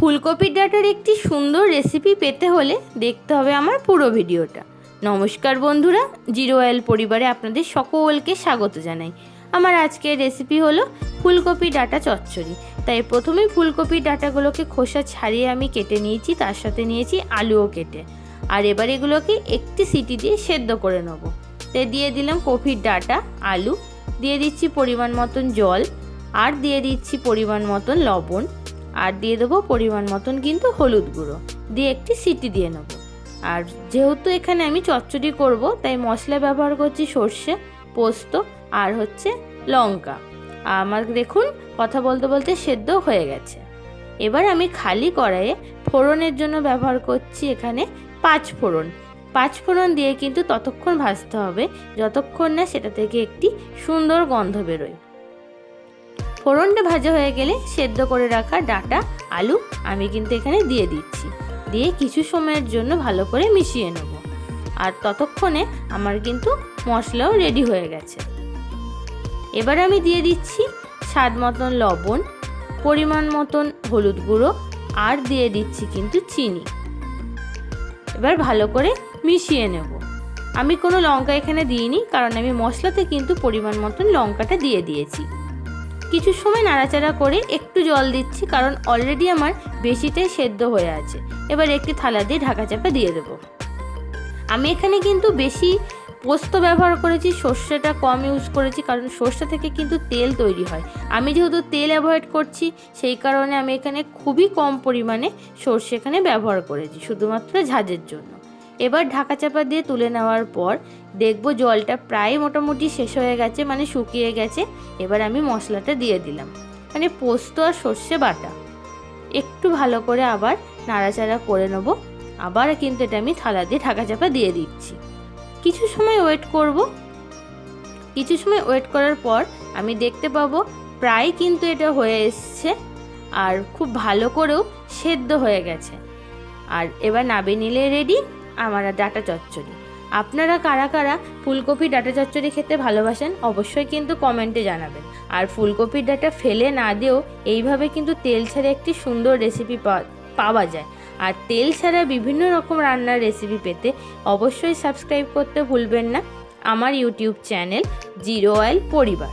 ফুলকপির ডাটার একটি সুন্দর রেসিপি পেতে হলে দেখতে হবে আমার পুরো ভিডিওটা। নমস্কার বন্ধুরা, জিরো অয়েল পরিবারে আপনাদের সকলকে স্বাগত জানাই। আমার আজকের রেসিপি হলো ফুলকপি ডাটা চচ্চড়ি। তাই প্রথমেই ফুলকপির ডাটাগুলোকে খোসা ছাড়িয়ে আমি কেটে নিয়েছি, তার সাথে নিয়েছি আলুও কেটে। আর এবার এগুলোকে একটি সিটি দিয়ে সেদ্ধ করে নেব। তাই দিয়ে দিলাম কপির ডাটা, আলু, দিয়ে দিচ্ছি পরিমাণ মতন জল, আর দিয়ে দিচ্ছি পরিমাণ মতন লবণ। আর দিয়ে দেবো পরিমাণ মতন কিন্তু হলুদ গুঁড়ো। দিয়ে একটি সিটি দিয়ে নেব। আর যেহেতু এখানে আমি চচ্চড়ি করব, তাই মশলা ব্যবহার করছি সর্ষে, পোস্ত আর হচ্ছে লঙ্কা। আমার দেখুন, কথা বলতে বলতে সেদ্ধ হয়ে গেছে। এবার আমি খালি কড়াইয়ে ফোড়নের জন্য ব্যবহার করছি এখানে পাঁচ ফোড়ন। পাঁচ ফোড়ন দিয়ে কিন্তু ততক্ষণ ভাজতে হবে, যতক্ষণ না সেটা থেকে একটি সুন্দর গন্ধ বেরোয়। ফোড়নটা ভাজা হয়ে গেলে সেদ্ধ করে রাখা ডাটা, আলু আমি কিন্তু এখানে দিয়ে দিচ্ছি। দিয়ে কিছু সময়ের জন্য ভালো করে মিশিয়ে নেব। আর ততক্ষণে আমার কিন্তু মশলাও রেডি হয়ে গেছে। এবার আমি দিয়ে দিচ্ছি স্বাদ মতন লবণ, পরিমাণ মতন হলুদ গুঁড়ো, আর দিয়ে দিচ্ছি কিন্তু চিনি। এবার ভালো করে মিশিয়ে নেব। আমি কোনো লঙ্কা এখানে দিইনি, কারণ আমি মশলাতে কিন্তু পরিমাণ মতন লঙ্কাটা দিয়ে দিয়েছি। কিছু সময় নাড়াচাড়া করে একটু জল দিচ্ছি কারণ অলরেডি আমার বেশিটাই সেদ্ধ হয়ে আছে। এবার একটি থালা দিয়ে ঢাকা চাপা দিয়ে দেবো। আমি এখানে কিন্তু বেশি পোস্ত ব্যবহার করেছি, সর্ষেটা কম ইউজ করেছি কারণ সর্ষে থেকে কিন্তু তেল তৈরি হয়। আমি যেহেতু তেল অ্যাভয়েড করছি, সেই কারণে আমি এখানে খুবই কম পরিমাণে সর্ষে এখানে ব্যবহার করেছি, শুধুমাত্র ঝাঁঝের জন্য। এবার ঢাকা চাপা দিয়ে তুলে নেওয়ার পর দেখব জলটা প্রায় মোটামুটি শেষ হয়ে গেছে মানে শুকিয়ে গেছে। এবার আমি মশলাটা দিয়ে দিলাম। মানে পোস্ত আর সর্ষে বাটা। একটু ভালো করে আবার নাড়াচাড়া করে নেব। আবার কিন্তু এটা আমি থালা দিয়ে ঢাকা চাপা দিয়ে দিচ্ছি। কিছু সময় ওয়েট করব। কিছু সময় ওয়েট করার পর আমি দেখতে পাবো প্রায় কিন্তু এটা হয়ে এসছে আর খুব ভালো করেও সেদ্ধ হয়ে গেছে। আর এবার নাবে নিলে রেডি। আমার ডাটা চচ্চড়ি। আপনারা কারা কারা ফুলকপি ডাটা চচ্চড়ি খেতে ভালোবাসেন অবশ্যই কিন্তু কমেন্টে জানাবেন। আর ফুলকপির ডাটা ফেলে না দিয়েও এইভাবে কিন্তু তেল ছাড়া একটি সুন্দর রেসিপি পাওয়া যায়। আর তেল ছাড়া বিভিন্ন রকম রান্নার রেসিপি পেতে অবশ্যই সাবস্ক্রাইব করতে ভুলবেন না। আমার ইউটিউব চ্যানেল জিরো অয়েল পরিবার